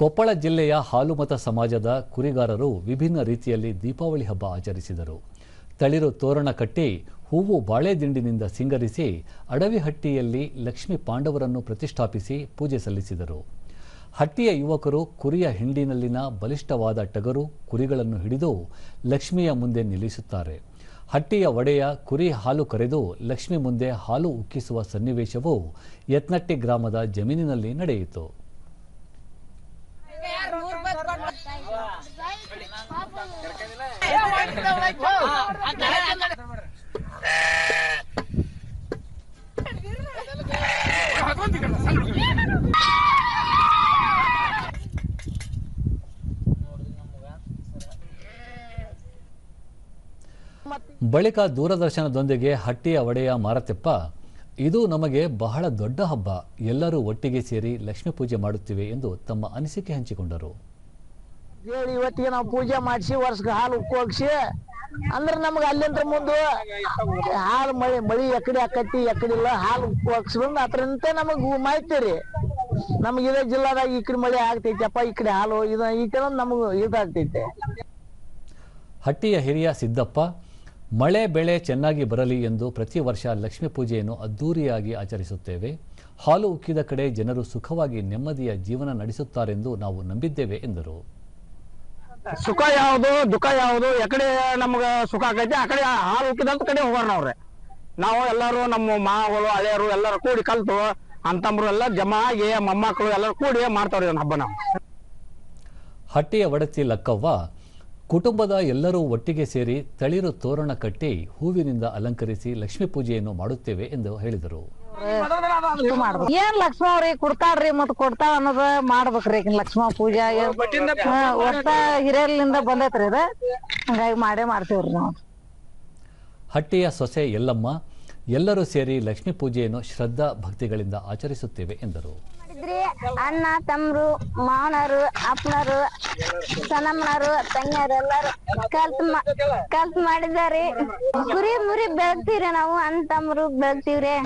ಕೊಪ್ಪಳ ಜಿಲ್ಲೆಯ ಹಾಲುಮತ ಸಮಾಜದ ಕುರಿಗಾರರು ವಿಭಿನ್ನ ರೀತಿಯಲ್ಲಿ ದೀಪಾವಳಿ ಹಬ್ಬ ಆಚರಿಸಿದರು. ತಳಿರು ತೋರಣ ಕಟ್ಟಿ, ಹೂವು ಬಾಳೆದಿಂಡಿನಿಂದ ಸಿಂಗರಿಸಿ ಅಡವಿಹಟ್ಟಿಯಲ್ಲಿ ಲಕ್ಷ್ಮಿ ಪಾಂಡವರನ್ನು ಪ್ರತಿಷ್ಠಾಪಿಸಿ ಪೂಜೆ ಸಲ್ಲಿಸಿದರು. ಹಟ್ಟಿಯ ಯುವಕರು ಕುರಿಯ ಹಿಂಡಿನಲ್ಲಿನ ಬಲಿಷ್ಠವಾದ ಟಗರು ಕುರಿಗಳನ್ನು ಹಿಡಿದು ಲಕ್ಷ್ಮಿಯ ಮುಂದೆ ನಿಲ್ಲಿಸುತ್ತಾರೆ. ಹಟ್ಟಿಯ ಒಡೆಯ ಕುರಿ ಹಾಲು ಕರೆದು ಲಕ್ಷ್ಮಿ ಮುಂದೆ ಹಾಲು ಉಕ್ಕಿಸುವ ಸನ್ನಿವೇಶವು ಯತ್ನಟ್ಟಿ ಗ್ರಾಮದ ಜಮೀನಿನಲ್ಲಿ ನಡೆಯಿತು. ಬಳಿಕ ದೂರದರ್ಶನದೊಂದಿಗೆ ಹಟ್ಟಿಯ ಒಡೆಯ ಮಾರತೆಪ್ಪ ಇದು ನಮಗೆ ಬಹಳ ದೊಡ್ಡ ಹಬ್ಬ, ಎಲ್ಲರೂ ಒಟ್ಟಿಗೆ ಸೇರಿ ಲಕ್ಷ್ಮೀ ಪೂಜೆ ಮಾಡುತ್ತಿವೆ ಎಂದು ತಮ್ಮ ಅನಿಸಿಕೆ ಹಂಚಿಕೊಂಡರು. ಹೇಳಿ ಇವತ್ತಿಗೆ ನಾವು ಪೂಜೆ ಮಾಡಿಸಿ, ವರ್ಷಕ್ಕೆ ಹಾಲು ಉಕ್ಕೋಗ್ಸಿ ಅಂದ್ರೆ ನಮ್ಗೆ ಅಲ್ಲಿಂದ ಮುಂದೆ ಹಾಲು ಮಳಿ ಮಳಿ ಎಕಡೆ ಆಕತಿ, ಎಕಡೆ ಇಲ್ಲ, ಹಾಲು ಉಕ್ಕೋಗ್ಸ್ಬಂದು ಅದ್ರಂತೆ ನಮಗೆ ಮಾಹಿತಿ ರೀ ನಮ್ಗೆ ಇದೇ ಜಿಲ್ಲಾದಾಗ ಈ ಕಡೆ ಮಳೆ ಆಗ್ತೈತಪ್ಪ ಈ ಕಡೆ ಹಾಲು ಇದು ಈ ಕಡೆ ನಮಗೆ ಇದಾಗ್ತೈತೆ. ಹಟ್ಟಿಯ ಹಿರಿಯ ಸಿದ್ದಪ್ಪ, ಮಳೆ ಬೆಳೆ ಚೆನ್ನಾಗಿ ಬರಲಿ ಎಂದು ಪ್ರತಿ ವರ್ಷ ಲಕ್ಷ್ಮೀ ಪೂಜೆಯನ್ನು ಅದ್ದೂರಿಯಾಗಿ ಆಚರಿಸುತ್ತೇವೆ. ಹಾಲು ಉಕ್ಕಿದ ಕಡೆ ಜನರು ಸುಖವಾಗಿ ನೆಮ್ಮದಿಯ ಜೀವನ ನಡೆಸುತ್ತಾರೆಂದು ನಾವು ನಂಬಿದ್ದೇವೆ, ಎಂದರು. ಸುಖ ಯಾವುದು, ದುಃಖ ಯಾವುದು ಎಕಡೆ ನಮ್ಗ ಸುಖ ಆಕೈತಿ ಆ ಕಡೆ ಹಾಲು ಉಕ್ಕಿದಂತ ಕಡೆ ಹೋಗೋರ್ ನಾವ್ರೆ ನಾವು ಎಲ್ಲರೂ ನಮ್ಮ ಮಾವಗಳು ಹಳೆಯರು ಎಲ್ಲರೂ ಕೂಡಿ ಕಲ್ತು, ಅಂತಂಬ್ರು ಎಲ್ಲ ಜಮಾ ಆಗಿ, ಮೊಮ್ಮಕ್ಕಳು ಎಲ್ಲರೂ ಕೂಡಿ ಮಾಡ್ತಾವ್ರಿ ಇದನ್ನ ಹಬ್ಬ ನಾವು ಹಟ್ಟಿಯ ಒಡತಿ ಲಕ್ಕವ್ವ ಕುಟುಂಬದ ಎಲ್ಲರೂ ಒಟ್ಟಿಗೆ ಸೇರಿ ತಳಿರು ತೋರಣ ಕಟ್ಟಿ ಹೂವಿನಿಂದ ಅಲಂಕರಿಸಿ ಲಕ್ಷ್ಮೀ ಪೂಜೆಯನ್ನು ಮಾಡುತ್ತೇವೆ ಎಂದು ಹೇಳಿದರು. ಏನ್ ಲಕ್ಷ್ಮ ಅವ್ರಿ ಕೊಡ್ತಾಳ್ರಿ ಮತ್ ಕೊಡ್ತಾಳ ಅನ್ನೋದ ಮಾಡ್ಬೇಕ್ರಿ ಲಕ್ಷ್ಮ ಪೂಜಾ ಒಟ್ಟ ಹಿರಿಯರ್ಲಿಂದ ಬಂದೈತ್ರಿ ಇದ. ಹಂಗಾಗಿ ಮಾಡೇ ಮಾಡ್ತೇವ್ರಿ ನಾವು. ಹಟ್ಟಿಯ ಸೊಸೆ ಎಲ್ಲಮ್ಮ ಎಲ್ಲರೂ ಸೇರಿ ಲಕ್ಷ್ಮೀ ಪೂಜೆಯನ್ನು ಶ್ರದ್ಧಾ ಭಕ್ತಿಗಳಿಂದ ಆಚರಿಸುತ್ತೇವೆ ಎಂದರು. ಮಾಡಿದ್ರಿ ಅಣ್ಣ, ತಮ್ರು, ಮಾವನರು, ಅಪ್ಪನರು ಸಣ್ಣಮ್ಮನರು ತಂಗಿಯರು ಎಲ್ಲಾರು ಕಲ್ತ್ ಕಲ್ತ್ ಮಾಡಿದಾರಿ ಕುರಿ ಮುರಿ ಬೆಳ್ತೀವ್ರಿ ನಾವು, ಅಣ್ಣ, ತಮ್ರು ಬೆಳ್ತೀವ್ರಿ